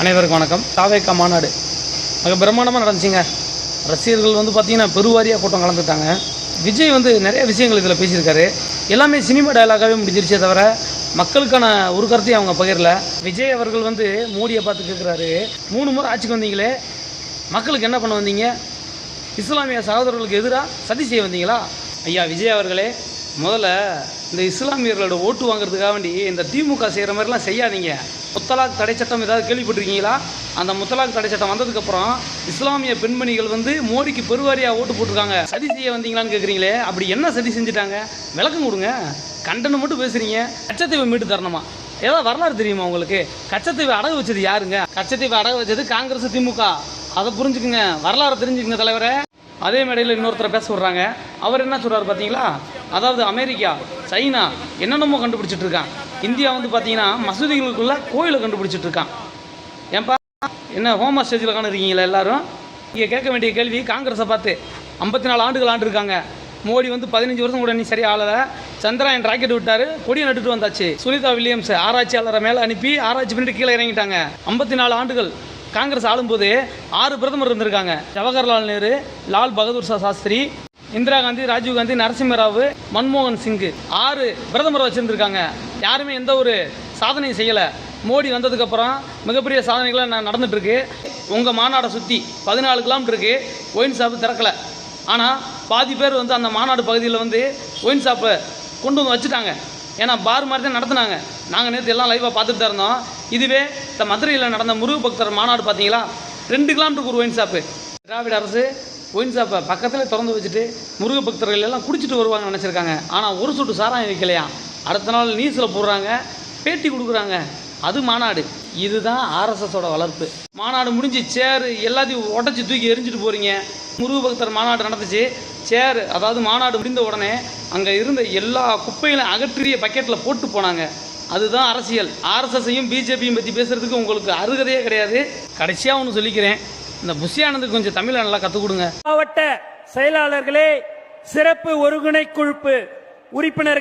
அனைவருக்கும் வணக்கம். தாவேக்கா மாநாடு. மிக பிரம்மாண்டமாக நடந்துச்சுங்க. ரசிகர்கள் வந்து பார்த்திங்கன்னா பெருவாரியாக கூட்டம் கலந்துட்டாங்க. விஜய் வந்து நிறைய விஷயங்கள் இதில் பேசியிருக்காரு. எல்லாமே சினிமா டயலாகாகவே முடிஞ்சிருச்சே தவிர மக்களுக்கான ஒரு கருத்தையும் அவங்க பகிரல. விஜய் அவர்கள் வந்து மோடியை பார்த்து கேட்குறாரு மூணு முறை ஆட்சிக்கு வந்தீங்களே மக்களுக்கு என்ன பண்ண வந்தீங்க? இஸ்லாமிய சகோதரர்களுக்கு எதிராக சதி செய்ய வந்தீங்களா? ஐயா விஜய் அவர்களே முதல்ல இந்த இஸ்லாமியர்களோட ஓட்டு வாங்குறதுக்காக வேண்டி இந்த திமுக செய்கிற மாதிரிலாம் செய்யாதீங்க. முத்தலாக் தடை சட்டம் ஏதாவது கேள்விப்பட்டிருக்கீங்களா? அந்த முத்தலாக் தடை சட்டம் வந்ததுக்கப்புறம் இஸ்லாமிய பெண்மணிகள் வந்து மோடிக்கு பெருவாரியாக ஓட்டு போட்டிருக்காங்க. சதி செய்ய வந்தீங்களான்னு கேட்குறீங்களே அப்படி என்ன சதி செஞ்சுட்டாங்க? விளக்கம் கொடுங்க. கண்டனம் மட்டும் பேசுகிறீங்க கச்சத்தீவை மீட்டு தரணுமா? ஏதாவது வரலாறு தெரியுமா உங்களுக்கு? கச்சத்தீவை அடகு வச்சது யாருங்க? கச்சத்தீவை அடகு வச்சது காங்கிரஸ் திமுக. அதை புரிஞ்சுக்குங்க. வரலாறு தெரிஞ்சுக்குங்க தலைவரே. அதே மேடையில் இன்னொருத்தரை பேச விட்றாங்க. அவர் என்ன சொல்கிறார் பார்த்தீங்களா அதாவது அமெரிக்கா சைனா என்னென்னமோ கண்டுபிடிச்சிட்டு இருக்கான். இந்தியா வந்து பார்த்தீங்கன்னா மசூதிகளுக்குள்ள கோயிலை கண்டுபிடிச்சிட்டு இருக்கான். ஏன்பா என்ன ஹோமா ஸ்டேஜில் காணிருக்கீங்களா எல்லாரும்? இங்கே கேட்க வேண்டிய கேள்வி காங்கிரஸை பார்த்து ஐம்பத்தி நாலு ஆண்டுகள் ஆண்டுருக்காங்க. மோடி வந்து பதினஞ்சு வருஷம் கூட நீ சரியா ஆளலை. சந்திராயன் ராக்கெட் விட்டார் கொடியை நட்டுட்டு வந்தாச்சு. சுனிதா வில்லியம்ஸ் ஆராய்ச்சியாளரை மேலே அனுப்பி ஆராய்ச்சி பண்ணிட்டு கீழே இறங்கிட்டாங்க. ஐம்பத்தி நாலு ஆண்டுகள் காங்கிரஸ் ஆளும்போது ஆறு பிரதமர் இருந்திருக்காங்க. ஜவஹர்லால் நேரு லால் பகதூர் சா- சாஸ்திரி இந்திரா காந்தி ராஜீவ் காந்தி நரசிம்ம மன்மோகன் சிங் ஆறு பிரதமர் வச்சுருந்துருக்காங்க. யாருமே எந்த ஒரு சாதனையும் செய்யலை. மோடி வந்ததுக்கப்புறம் மிகப்பெரிய சாதனைகளாக நான் நடந்துட்டு உங்கள் மாநாடை சுற்றி பதினாலு கிலோமீட்டருக்கு ஒயின் ஷாப்பு திறக்கலை. ஆனால் பாதி பேர் வந்து அந்த மாநாடு பகுதியில் வந்து ஒயின் ஷாப்பை கொண்டு வந்து வச்சுட்டாங்க. ஏன்னா பார் மாதிரி தான் நடத்துனாங்க. நாங்கள் நேற்று எல்லாம் லைவாக பார்த்துட்டு தான் இருந்தோம். இதுவே இந்த மதுரையில் நடந்த முருகபக்தர் மாநாடு பார்த்தீங்களா ரெண்டு கிலோமீட்டருக்கு ஒரு ஒயின் ஷாப்பு. திராவிட அரசு ஒயின் ஷாப்பை பக்கத்தில் திறந்து வச்சுட்டு முருக பக்தர்கள் எல்லாம் குடிச்சிட்டு வருவாங்கன்னு நினச்சிருக்காங்க. ஆனால் ஒரு சொட்டு சாராயம் வைக்கலையா? அடுத்த நாள் நியூஸில் போடுறாங்க பேட்டி கொடுக்குறாங்க. அது மாநாடு. இதுதான் ஆர்எஸ்எஸோட வளர்ப்பு. மாநாடு முடிஞ்சு சேர் எல்லாத்தையும் உடச்சி தூக்கி எரிஞ்சிட்டு போகிறீங்க முருக பக்தர் மாநாடு நடந்துச்சு. சேர் அதாவது மாநாடு முடிந்த உடனே அங்கே இருந்த எல்லா குப்பைகளையும் அகற்றிய பக்கெட்டில் போட்டு போனாங்க. அதுதான் அரசியல். ஆர்எஸ்எஸ்ஸையும் பிஜேபியும் பற்றி பேசுகிறதுக்கு உங்களுக்கு அருகதையே கிடையாது. கடைசியாக ஒன்று சொல்லிக்கிறேன். இந்த புஷியானந்துக்கு கொஞ்சம் தமிழை நல்லா கற்றுக் கொடுங்க. மாவட்ட செயலாளர்களே சிறப்பு ஒருங்கிணை குழுப்பு உறுப்பினர்